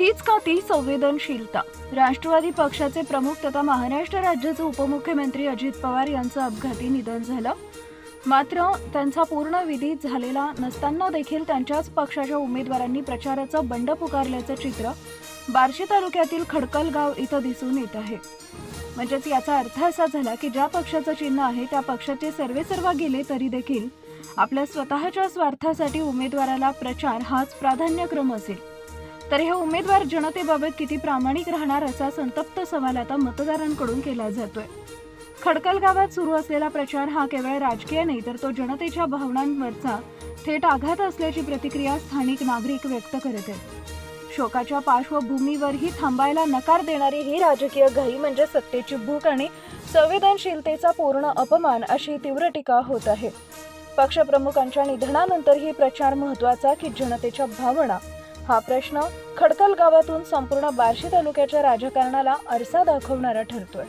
हीच का ती संवेदनशीलता? राष्ट्रवादी पक्षाचे प्रमुख तथा महाराष्ट्र राज्याचे उपमुख्यमंत्री अजित पवार यांचं अपघाती निधन झालं. मात्र त्यांचा पूर्ण विधी झालेला नसताना देखील त्यांच्याच पक्षाच्या उमेदवारांनी प्रचाराचं बंड पुकारल्याचं चित्र बार्शी तालुक्यातील खडकलगाव इथं दिसून येत आहे. म्हणजेच याचा अर्थ असा झाला की ज्या पक्षाचं चिन्ह आहे त्या पक्षाचे सर्वे सर्व गेले तरी देखील आपल्या स्वतःच्या स्वार्थासाठी उमेदवाराला प्रचार हाच प्राधान्यक्रम असेल. तर हे उमेदवार जनतेबाबत किती प्रामाणिक राहणार असा संतप्त सवाल आता मतदारांकडून केला जातोय. खडकल गावात सुरू असलेला प्रचार हा केवळ राजकीय नाही तर तो जनतेच्या भावनांवरचा थेट आघात असल्याची प्रतिक्रिया स्थानिक नागरिक व्यक्त करत आहेत. शोकाच्या पार्श्वभूमीवरही थांबायला नकार देणारी ही राजकीय घाई म्हणजे सत्तेची भूक आणि संवेदनशीलतेचा पूर्ण अपमान अशी तीव्र टीका होत आहे. पक्षप्रमुखांच्या निधनानंतरही प्रचार महत्त्वाचा की जनतेच्या भावना हा प्रश्न खडकल गावातून संपूर्ण बार्शी तालुक्याच्या राजकारणाला आरसा दाखवणारा ठरतोय.